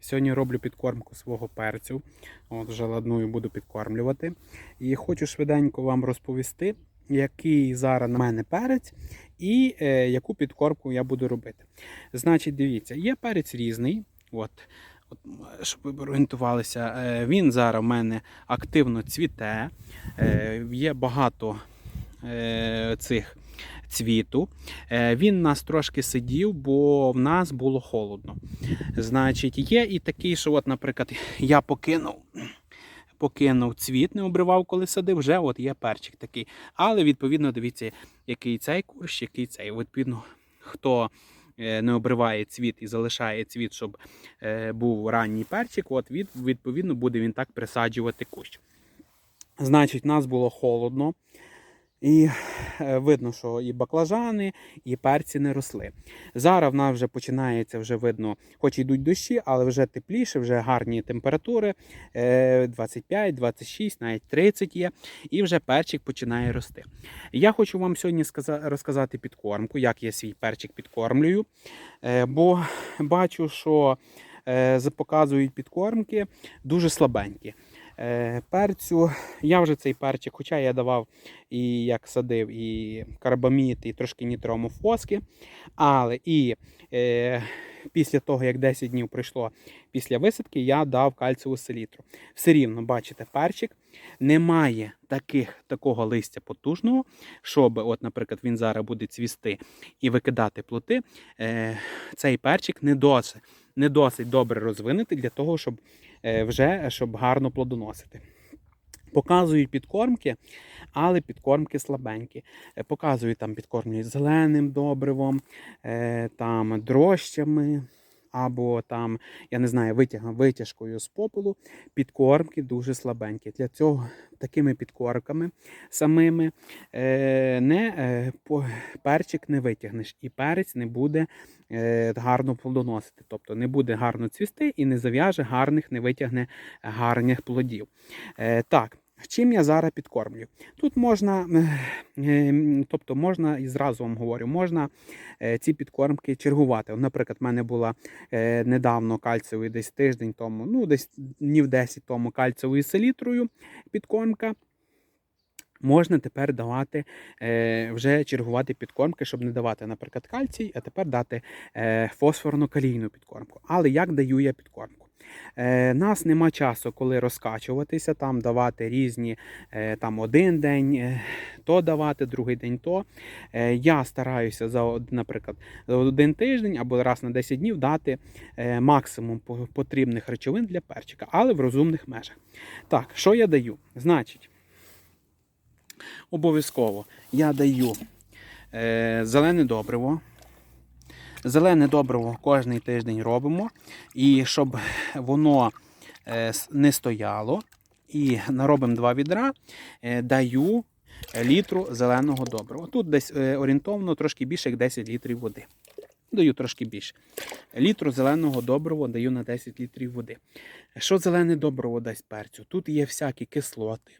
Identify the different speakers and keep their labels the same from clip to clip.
Speaker 1: Сьогодні роблю підкормку свого перцю. От вже ладною буду підкормлювати. І хочу швиденько вам розповісти, який зараз на мене перець і е, яку підкормку я буду робити. Значить, дивіться, є перець різний. От, от, щоб ви орієнтувалися, е, він зараз в мене активно цвіте. Е, є багато е, цих цвіту. Е, Він нас трошки сидів, бо в нас було холодно. Значить, є і такий, що, от, наприклад, я покинув. Покинув цвіт, не обривав, коли садив, вже от є перчик такий. Але відповідно дивіться, який цей курс, який цей. Відповідно, хто е, не обриває цвіт і залишає цвіт, щоб е, був ранній перчик, от від, відповідно буде він так присаджувати кущ. Значить, нас було холодно. І е, видно, що і баклажани, і перці не росли. Зараз в нас вже починається, вже видно, хоч йдуть дощі, але вже тепліше, вже гарні температури. е, 25, 26, навіть 30 є. І вже перчик починає рости. Я хочу вам сьогодні розказати підкормку, як я свій перчик підкормлюю. Е, Бо бачу, що е, показують підкормки дуже слабенькі. Е, Перцю, я вже цей перчик, хоча я давав і як садив, і карбамід, і трошки нітромофоски, але і е, після того, як 10 днів пройшло після висадки, я дав кальцеву селітру. Все рівно, бачите, перчик немає таких, такого листя потужного, щоб, от, наприклад, він зараз буде цвісти і викидати плоти. Е, цей перчик не досить, не досить добре розвинутий для того, щоб вже щоб гарно плодоносити. Показують підкормки, але підкормки слабенькі. Е, Показують там підкормлюють зеленим добривом, е, там дрощами, або там, я не знаю, витяг- витяжкою з попелу. Підкормки дуже слабенькі. Для цього такими підкормками самими е, не, е, перчик не витягнеш, і перець не буде е, гарно плодоносити. Тобто не буде гарно цвісти і не зав'яже гарних, не витягне гарних плодів. Так. Чим я зараз підкормлю? Тут можна, е, е, тобто можна, і зразу вам говорю, можна е, ці підкормки чергувати. Наприклад, в мене була е, недавно кальцевий десь тиждень тому, ну десь днів 10 тому кальцевою селітрою підкормка. Можна тепер давати е, вже чергувати підкормки, щоб не давати, наприклад, кальцій, а тепер дати фосфорно-калійну підкормку. Але як даю я підкормку? Е, нас нема часу, коли розкачуватися, там давати різні е, там один день е, то давати, другий день то. Я стараюся за, наприклад, за один тиждень або раз на 10 днів дати максимум потрібних речовин для перчика, але в розумних межах. Так, що я даю? Значить, обов'язково я даю зелене добриво. Зелене добриво кожний тиждень робимо. І щоб воно е, не стояло, і наробимо два відра, е, даю літру зеленого добрива. Тут десь е, орієнтовно трошки більше, як 10 літрів води. Даю трошки більше. Літру зеленого добрива даю на 10 літрів води. Що зелене добриво дасть перцю? Тут є всякі кислоти,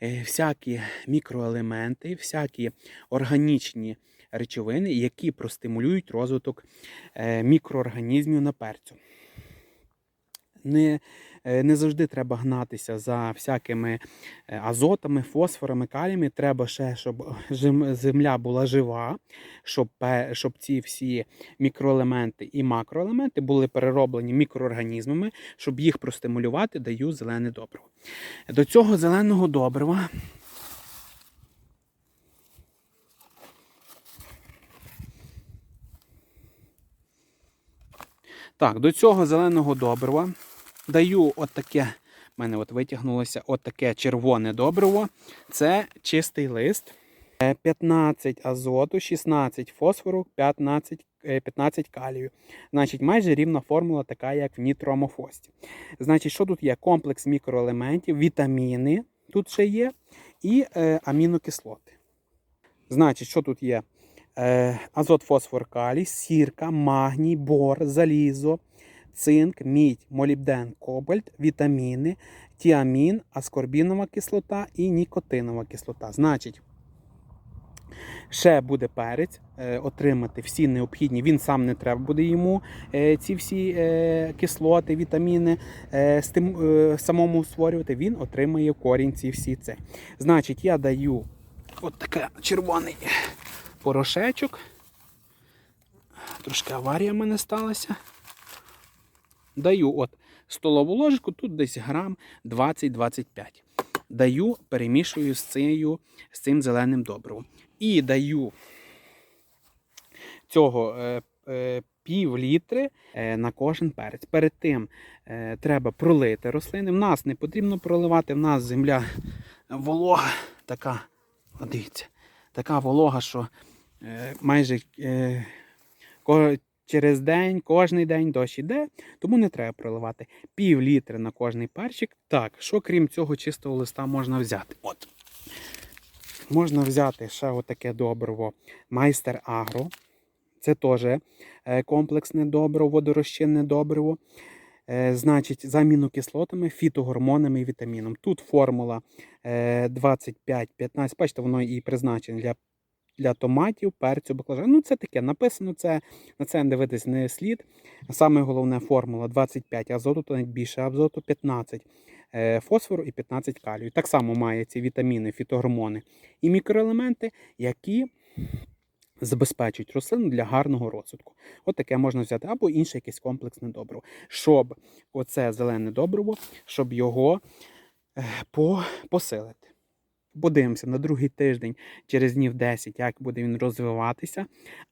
Speaker 1: всякі мікроелементи, всякі органічні речовини, які простимулюють розвиток е, мікроорганізмів на перцю. Не, е, не завжди треба гнатися за всякими е, азотами, фосфорами, каліями. Треба ще, щоб земля була жива, щоб, щоб ці всі мікроелементи і макроелементи були перероблені мікроорганізмами, щоб їх простимулювати, даю зелене добриво. До цього зеленого добрива Так, до цього зеленого добрива даю от таке, в мене от витягнулося от таке червоне добриво. Це чистий лист. Е, 15 азоту, 16 фосфору, 15, е, 15 калію. Значить, майже рівна формула, така як в нітроамофості. Значить, що тут є? Комплекс мікроелементів, вітаміни тут ще є, і е, амінокислоти. Значить, що тут є? Е, азот, фосфор, калій, сірка, магній, бор, залізо, цинк, мідь, молібден, кобальт, вітаміни, тіамін, аскорбінова кислота і нікотинова кислота. Значить, ще буде перець е, отримати всі необхідні. Він сам не треба буде йому е, ці всі кислоти, вітаміни самому створювати. Він отримає корінь ці всі це. Значить, я даю от такий червоний порошечок. Трошки аварія в мене сталася. Даю от столову ложку, тут десь грам 20-25. Даю, перемішую з, цією, з цим зеленим добривом. І даю цього е, е, пів літри е, на кожен перець. Перед тим е, треба пролити рослини. В нас не потрібно проливати, в нас земля волога, така, дивіться, така волога, що майже е, через день, кожний день дощ іде, тому не треба проливати. Пів літри на кожний перчик. Так, що крім цього чистого листа можна взяти? От. Можна взяти ще отаке добриво майстер Агро. Це теж е, комплексне добриво, водорозчинне добриво. Е, Значить, за амінокислотами, фітогормонами і вітаміном. Тут формула е, 25-15. Бачите, воно і призначене для, для томатів, перцю, баклажану. Ну, це таке. Написано це, на це дивитись не слід. Саме головне формула 25 азоту, то навіть більше азоту, 15 е, фосфору і 15 калію. Так само має ці вітаміни, фітогормони і мікроелементи, які забезпечують рослину для гарного розвитку. От таке можна взяти, або інше якесь комплексне добриво. Щоб оце зелене добриво, щоб його е, посилити. Подивимося на другий тиждень, через днів 10, як буде він розвиватися.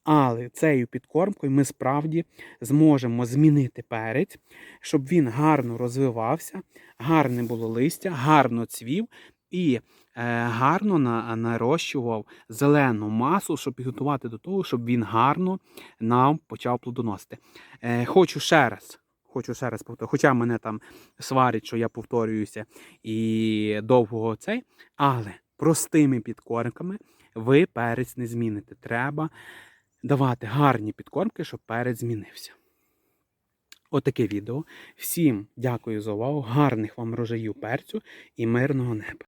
Speaker 1: Але цією підкормкою ми справді зможемо змінити перець, щоб він гарно розвивався, гарне було листя, гарно цвів і е, гарно на, нарощував зелену масу, щоб підготувати до того, щоб він гарно нам почав плодоносити. Е, хочу ще раз. Хочу ще раз повторити, хоча мене там сварять, що я повторююся і довго цей, але простими підкормками ви перець не зміните. Треба давати гарні підкормки, щоб перець змінився. Отаке відео. Всім дякую за увагу, гарних вам рожаїв перцю і мирного неба.